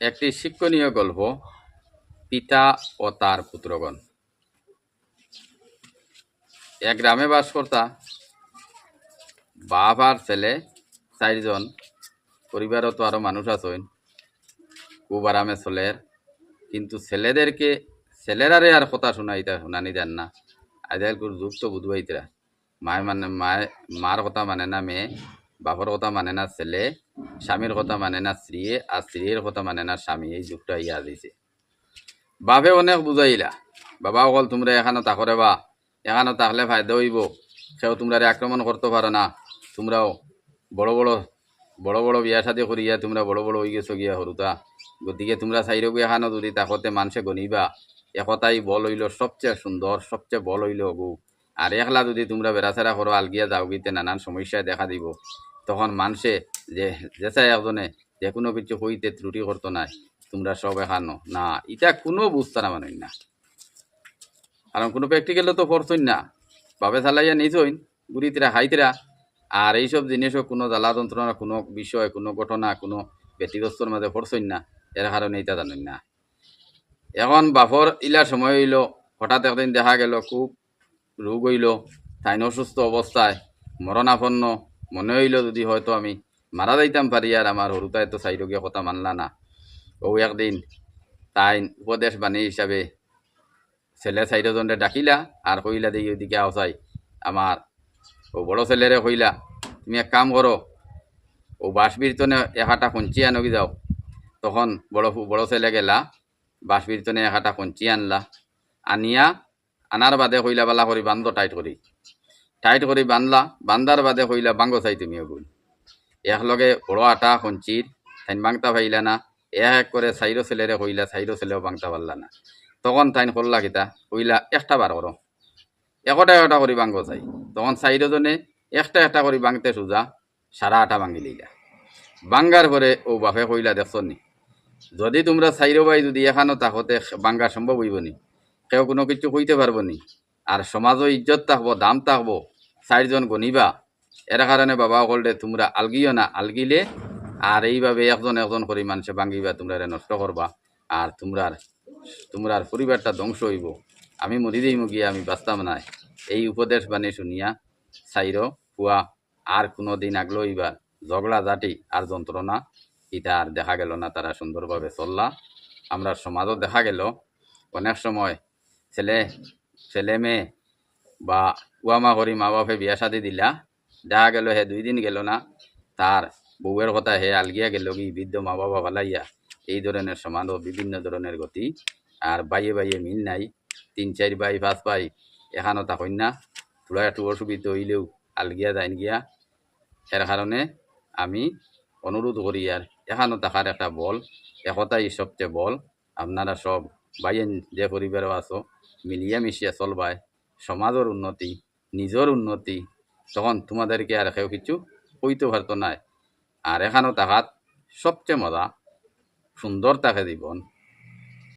একটি শিক্ষণীয় গল্প, পিতা ও তার পুত্রগণ। এক গ্রামে বাস করতা, বাপ আর ছেলে চারজন পরিবারও তো আরও মানুষ আছেন খুব আরামে চলের কিন্তু ছেলেদেরকে ছেলেরারে আর কথা শোনাইতে শুনানি দেন না। আজকাল যুগ তো বুধবাইতরা মায় মানে মায় মার কথা মানে না মেয়ে বাপর কথা মানে না ছেলে স্বামীর কথা মানে না স্ত্রী আর স্ত্রীর কথা মানে না স্বামী, এই যুগটা ইয়া দিছে বাপে অনেক বুঝাইলা বাবা অকল তোমরা এখানে তাকরে বা। এখানে তাহলে ফায়দা হইব। সেও তোমরা আক্রমণ করতে পারো না। তোমরাও বড় বড় বড় বড় বিয়া শাদি করিয়া তোমরা বড় বড় হয়ে গেছো গিয়া হরুতা গতিকে তোমরা চাইরো গিয়া এখানে যদি তাকতে মানুষে গনিবা একতাই বল হইল সবচেয়ে সুন্দর সবচেয়ে বল হইল গু আর একলা যদি তোমরা বেড়াচেরা করো, আলগিয়া যাও গিতে নানান সমস্যায় দেখা দিব। তখন মানুষে যে যেসাই একজনে যে কোনো কিছু হইতে ত্রুটি করতো নাই তোমরা সব এখানো। না এটা কোনো বুঝতে না মানুষ না। কারণ কোনো প্র্যাকটিক্যালও তো পড়ছই না। বাবে চালাইয়া নিছই গুড়িতরা হাইতরা আর এইসব জিনিসও কোনো জ্বালা যন্ত্রণা, কোনো বিষয়, কোনো ঘটনা, কোনো ব্যতিগ্রস্তর মাঝে পড়ছই না। এর কারণে এটা জানেন না। এখন বাফর ইলার সময় হইল, হঠাৎ একদিন দেখা গেল, খুব রোগ হইল, তাইন অসুস্থ অবস্থায়, মরণাপন্ন মনে হইল যদি হয়তো আমি মারা যাইতাম পারি আর আমার হরুতায় তো চাইরগিয়া কথা মানলা না। ও একদিন তাই উপদেশ বাণী হিসাবে ছেলে চাইরজনে ডাকিলা আর কইলা দেখি ওইদিকে আওসাই আমার ও বড় ছেলেরে কইলা তুমি এক কাম করো ও বাসবীরতনে একাটা কঞ্চি আনবি যাও। তখন বড় বড় ছেলে গেলা বাসবীরতনে একাটা কঞ্চি আনলা, আনিয়া আনার বাদে কইলা বালা করি বান্ধ টাইট করি টাইট করি বান্ধলা বান্ধার বাদে কইলা বাঙ্গ চাই তুমি গুণ একলগে বড় আটা কঞ্চির তাইন বাংতা পাইলা না, এক এক করে চাইরো ছেলেরে কইলা চাইরো ছেলেও বাংতা পারলা না। তখন তাইন করলা কিতা কইলা একটা বার করো একটা একটা করে বাঙ্গ চাই। তখন চাইরোজনে একটা একটা করে বাংতে সোজা সারা আটা ভাঙি লইলা বাঙ্গার পরে ও বাপে কইলা দেখছ নি? যদি তোমরা চাইরো বাই যদি এখানো তাহতে বাঙ্গা সম্ভব হইব নি? কেউ কোনো কিছু কইতে পারব নি? আর সমাজও ইজ্জত থাকব দাম থাকব চারজন গনিবা এর কারণে বাবা কললে তোমরা আলগিও না, আলগিলে। আর এইভাবে একজন একজন করে মানুষে ভাঙিবা তোমরা নষ্ট করবা আর তোমরার তোমরার পরিবারটা ধ্বংস হইব। আমি মরি দিই মুগিয়ে আমি বাঁচতাম নাই। এই উপদেশ বাণী শুনিয়া চাইর হুয়া আর কোনো দিন আগলো এইবার ঝগড়া জাটি আর যন্ত্রণা এটা আর দেখা গেল না তারা সুন্দরভাবে চললা। আমরা সমাজও দেখা গেল, অনেক সময় ছেলে ছেলে মেয়ে বা কুয়ামা করি মা বাপে বিয়া শাদি দিলা। দেখা গেল হে দুই দিন গেল না। তার বউয়ের কথা হে, আলগিয়া গেল কি, বৃদ্ধ মা বাবা ভালাইয়া এই ধরনের সমাজও বিভিন্ন ধরনের গতি। আর বাইয়ে বাইয়ে মিল নাই। তিন চার বাই, পাঁচ বাই এখানো থাকই কন্যা। থোড়া একটু অসুবিধা হইলেও আলগিয়া যাইন গিয়া এর কারণে আমি অনুরোধ করি আর এখানো থাকার একটা বল, একতাই সবচেয়ে বল। আপনারা সব বাইয়েন যে পরিবারও আছো মিলিয়া মিশিয়া চলবায়। সমাজের উন্নতি। নিজের উন্নতি, তখন তোমাদেরকে আর কেউ কিছু কইতে পারতো নাই। আর এখানেও তাহাত সবচেয়ে মজা, সুন্দর তাকে জীবন।